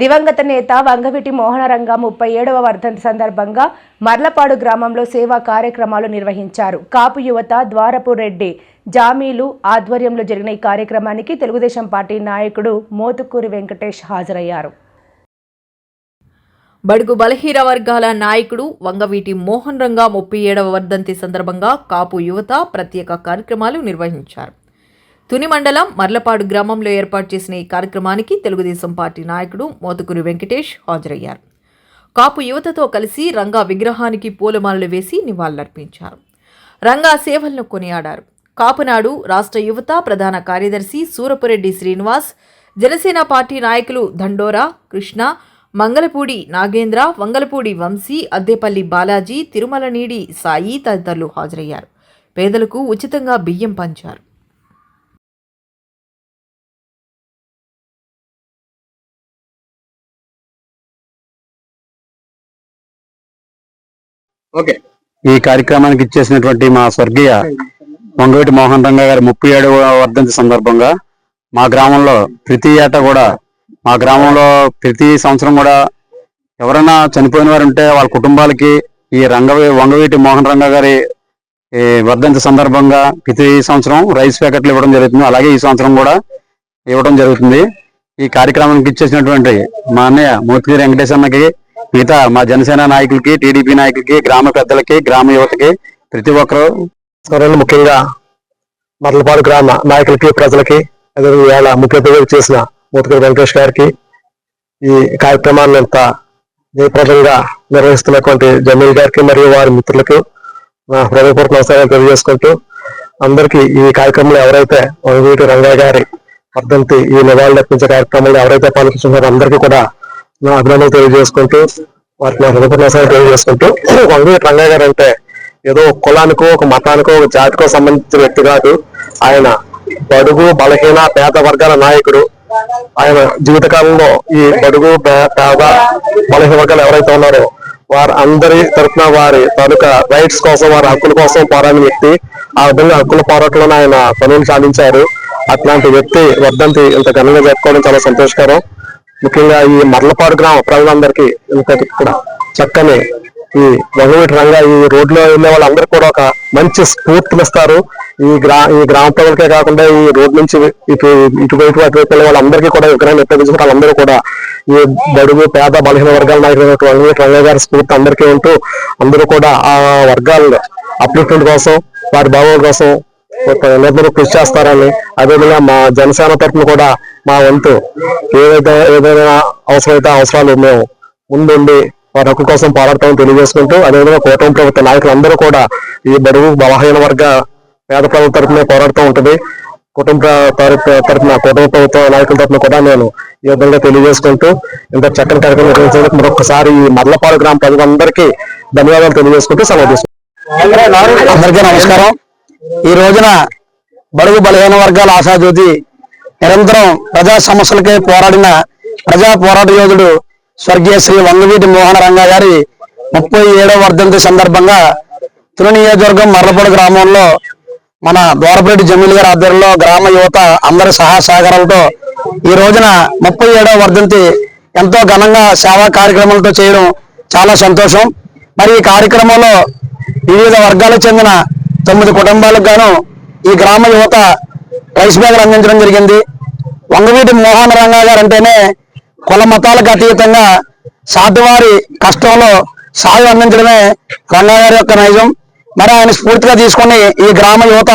దివంగత నేత వంగవీటి మోహనరంగ ముప్పై ఏడవ వర్ధంతి సందర్భంగా మర్లపాడు గ్రామంలో సేవా కార్యక్రమాలు నిర్వహించారు. కాపు యువత ద్వారపు రెడ్డి జామీలు ఆధ్వర్యంలో జరిగిన ఈ కార్యక్రమానికి తెలుగుదేశం పార్టీ నాయకుడు మోతుకూరి వెంకటేష్ హాజరయ్యారు. బడుగు బలహీన వర్గాల నాయకుడు వంగవీటి మోహన్ రంగా ముప్పై ఏడవ వర్ధంతి సందర్భంగా కాపు యువత ప్రత్యేక కార్యక్రమాలు నిర్వహించారు. తుని మండలం మర్లపాడు గ్రామంలో ఏర్పాటు చేసిన ఈ కార్యక్రమానికి తెలుగుదేశం పార్టీ నాయకుడు మోతుకూరి వెంకటేష్ హాజరయ్యారు. కాపు యువతతో కలిసి రంగా విగ్రహానికి పూలమాలలు వేసి నివాళులర్పించారు. రంగా సేవలను కొనియాడారు. కాపునాడు రాష్ట్ర యువత ప్రధాన కార్యదర్శి సూరపురెడ్డి శ్రీనివాస్ జనసేన పార్టీ నాయకులు దండోరా కృష్ణ మంగళపూడి నాగేంద్ర వంగలపూడి వంశీ అద్దేపల్లి బాలాజీ తిరుమలనీడి సాయి తదితరులు హాజరయ్యారు. పేదలకు ఉచితంగా బియ్యం పంచారు. ఈ కార్యక్రమానికి ఇచ్చేసినటువంటి మా స్వర్గీయ వంగవీటి మోహన్ రంగ గారి ముప్పై ఏడవ వర్ధంతి సందర్భంగా మా గ్రామంలో ప్రతి ఏటా కూడా మా గ్రామంలో ప్రతి సంవత్సరం కూడా ఎవరైనా చనిపోయిన వారు ఉంటే వాళ్ళ కుటుంబాలకి ఈ రంగవే వంగవీటి మోహన్ రంగ గారి ఈ వర్ధంతి సందర్భంగా ప్రతి సంవత్సరం రైస్ ప్యాకెట్లు ఇవ్వడం జరుగుతుంది. అలాగే ఈ సంవత్సరం కూడా ఇవ్వడం జరుగుతుంది. ఈ కార్యక్రమానికి ఇచ్చేసినటువంటి మా అన్నయ్య మూర్తిగిరి వెంకటేశ్వరకి మిగతా మా జనసేన నాయకులకి టీడీపీ నాయకులకి గ్రామ పెద్దలకి గ్రామ యువతకి ప్రతి ఒక్కరు సరైన ముఖ్యంగా మరలపాడు గ్రామ నాయకులకి ప్రజలకి ఇవాళ ముఖ్య అతిథిగా చేసిన మూతకూరి వెంకటేష్ గారికి ఈ కార్యక్రమాన్ని అంతా జయప్రదంగా నిర్వహిస్తున్నటువంటి జమీల్ గారికి మరియు వారి మిత్రులకు నా హృదయపూర్వక నమస్కారాలు తెలియజేసుకుంటూ అందరికీ ఈ కార్యక్రమంలో ఎవరైతే వంగవీటి రంగా గారి వర్ధంతి ఈ నివాళులు అర్పించే కార్యక్రమంలో ఎవరైతే పాల్గొంటున్నారో అందరికీ కూడా నా అభినందనలు తెలియజేసుకుంటూ వారికి నా హృదయపూర్వక తెలియజేసుకుంటూ వంగవీటి రంగయ్య గారు అంటే ఏదో ఒక కులానికో ఒక మతానికో ఒక జాతికో సంబంధించిన వ్యక్తి కాదు. ఆయన బడుగు బలహీన పేద వర్గాల నాయకుడు. ఆయన జీవితకాలంలో ఈ బడుగు పేద బలహీన వర్గాలు ఎవరైతే ఉన్నారో వారి అందరి తరఫున వారి తాలూకా రైట్స్ కోసం వారి హక్కుల కోసం పోరాడిన వ్యక్తి. ఆ విధంగా హక్కుల పోరాటంలో ఆయన పనులు సాధించారు. అట్లాంటి వ్యక్తి వర్ధంతి ఇంత ఘనంగా జరుపుకోవడం చాలా సంతోషకరం. ముఖ్యంగా ఈ మర్లపాడు గ్రామ ప్రజలందరికీ ఇంత కూడా చక్కని ఈ వంగవీటి రంగా ఈ రోడ్లో వెళ్ళే వాళ్ళందరూ కూడా ఒక మంచి స్ఫూర్తినిస్తారు ఈ గ్రా ఈ గ్రామ ప్రజలకే కాకుండా ఈ రోడ్ నుంచి ఇటు ఇటువైపు అటువైపు వెళ్ళే వాళ్ళందరికీ కూడా విగ్రహం ఎత్తించిన వాళ్ళందరూ కూడా ఈ బడుగు పేద బలహీన వర్గాల నాయకుడు వంగవీటి రంగా గారి స్ఫూర్తి అందరికీ ఉంటూ అందరూ కూడా ఆ వర్గాల్లో అప్లిఫ్ట్మెంట్ కోసం వారి భావాల కోసం నిరంతరం కృషి చేస్తారని అదేవిధంగా మా జనసేన తరఫున కూడా మా వంతు ఏదైతే ఏదైనా అవసరమైతే అవసరాలు మేము ముందుండి వారి హక్కు కోసం పోరాడతామని తెలియజేసుకుంటూ అదేవిధంగా కూటమి ప్రభుత్వ నాయకులందరూ కూడా ఈ బడుగు బలహీన వర్గ పేద ప్రభుత్వ తరఫున పోరాడుతూ ఉంటుంది. కుటుంబ తరఫున కుటుంబ ప్రభుత్వ నాయకుల తరఫున కూడా నేను ఈ విధంగా తెలియజేసుకుంటూ ఇంత చక్కని కార్యక్రమం నిర్వహించడానికి మరొకసారి ఈ మర్లపాడు గ్రామ ప్రజలందరికీ ధన్యవాదాలు తెలియజేసుకుంటూ సెలవు తీసుకుంటాను అందరికీ నమస్కారం. ఈ రోజున బడుగు బలహీన వర్గాల ఆశాజ్యోతి నిరంతరం ప్రజా సమస్యలకే పోరాడిన ప్రజా పోరాట యోధుడు స్వర్గీయ శ్రీ వంగవీటి మోహన రంగా గారి ముప్పై ఏడవ వర్ధంతి సందర్భంగా తుని నియోజకవర్గం మర్లపూడి గ్రామంలో మన దోరపరెడ్డి జమీల్ గారి ఆధ్వర్యంలో గ్రామ యువత అందరి సహా సహకారాలతో ఈ రోజున ముప్పై ఏడవ వర్ధంతి ఎంతో ఘనంగా సేవా కార్యక్రమాలతో చేయడం చాలా సంతోషం. మరి ఈ కార్యక్రమంలో వివిధ వర్గాలకు చెందిన తొమ్మిది కుటుంబాలకు గాను ఈ గ్రామ యువత రైస్ బ్యాగులు అందించడం జరిగింది. వంగవీటి మోహన్ రంగా గారు అంటేనే కుల మతాలకు అతీతంగా సాటివారి కష్టంలో సాయం అందించడమే రంగా గారి యొక్క నైజం. మరి ఆయన స్ఫూర్తిగా తీసుకొని ఈ గ్రామ యువత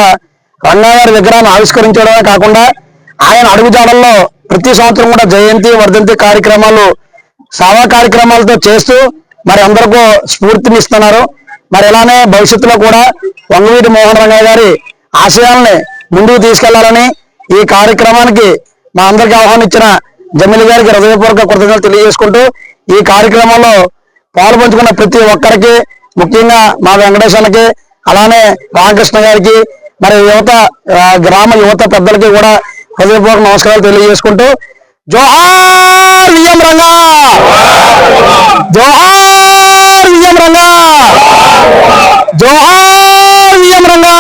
రంగా గారి విగ్రహాన్ని ఆవిష్కరించడమే కాకుండా ఆయన అడుగుజాడల్లో ప్రతి సంవత్సరం కూడా జయంతి వర్ధంతి కార్యక్రమాలు సేవా కార్యక్రమాలతో చేస్తూ మరి అందరికీ స్ఫూర్తినిస్తున్నారు. మరి ఇలానే భవిష్యత్తులో కూడా వంగవీటి మోహన్ రంగయ్య గారి ఆశయాల్ని ముందుకు తీసుకెళ్ళాలని ఈ కార్యక్రమానికి మా అందరికీ ఆహ్వానం ఇచ్చిన జమిలి గారికి హృదయపూర్వక కృతజ్ఞతలు తెలియజేసుకుంటూ ఈ కార్యక్రమంలో పాల్పంచుకున్న ప్రతి ఒక్కరికి ముఖ్యంగా మా వెంకటేశ్వరకి అలానే రామకృష్ణ గారికి మరి యువత గ్రామ యువత పెద్దలకి కూడా హృదయపూర్వక నమస్కారాలు తెలియజేసుకుంటూ జోహార్ విజయం రంగా! జోహార్ విజయం రంగా జోహార్ విజయం రంగా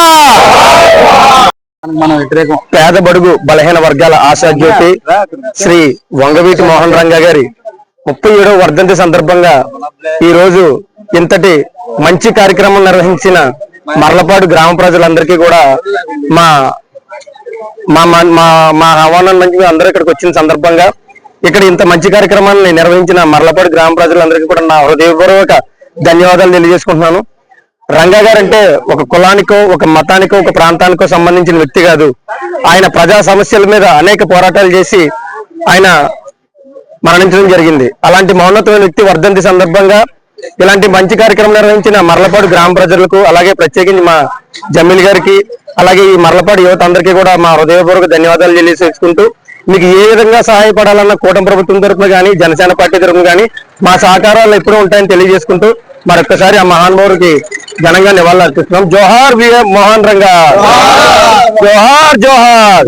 మన వ్యతిరేకం. పేద బడుగు బలహీన వర్గాల ఆశాజ్యోతి శ్రీ వంగవీటి మోహన్ రంగా గారి ముప్పై ఏడవ వర్ధంతి సందర్భంగా ఈ రోజు ఇంతటి మంచి కార్యక్రమం నిర్వహించిన మరలపాడు గ్రామ ప్రజలందరికీ కూడా మా మా మా- మా మా ఆహ్వానం మంచి అందరూ ఇక్కడికి వచ్చిన సందర్భంగా ఇక్కడ ఇంత మంచి కార్యక్రమాన్ని నిర్వహించిన మరలపాడు గ్రామ ప్రజలందరికీ కూడా నా హృదయపూర్వక ధన్యవాదాలు తెలియజేసుకుంటున్నాను. రంగా గారు అంటే ఒక కులానికో ఒక మతానికో ఒక ప్రాంతానికో సంబంధించిన వ్యక్తి కాదు. ఆయన ప్రజా సమస్యల మీద అనేక పోరాటాలు చేసి ఆయన మరణించడం జరిగింది. అలాంటి మౌనతమైన వ్యక్తి వర్ధంతి సందర్భంగా ఇలాంటి మంచి కార్యక్రమం నిర్వహించిన మర్లపాడు గ్రామ ప్రజలకు అలాగే ప్రత్యేకించి మా జమీల్ గారికి అలాగే ఈ మర్లపాడు యువత అందరికీ కూడా మా హృదయపూర్వక ధన్యవాదాలు తెలియజేసుకుంటూ మీకు ఏ విధంగా సహాయపడాలన్న కూటమి ప్రభుత్వం తరపున కానీ జనసేన పార్టీ తరపున కానీ మా సహకారాలు ఎప్పుడూ ఉంటాయని తెలియజేసుకుంటూ మరొకసారి ఆ మహానుభావుడికి ఘనంగా నివాళులు అర్పిస్తున్నాం జోహార్ విఎం మోహన్ రంగా. జోహార్ జోహార్!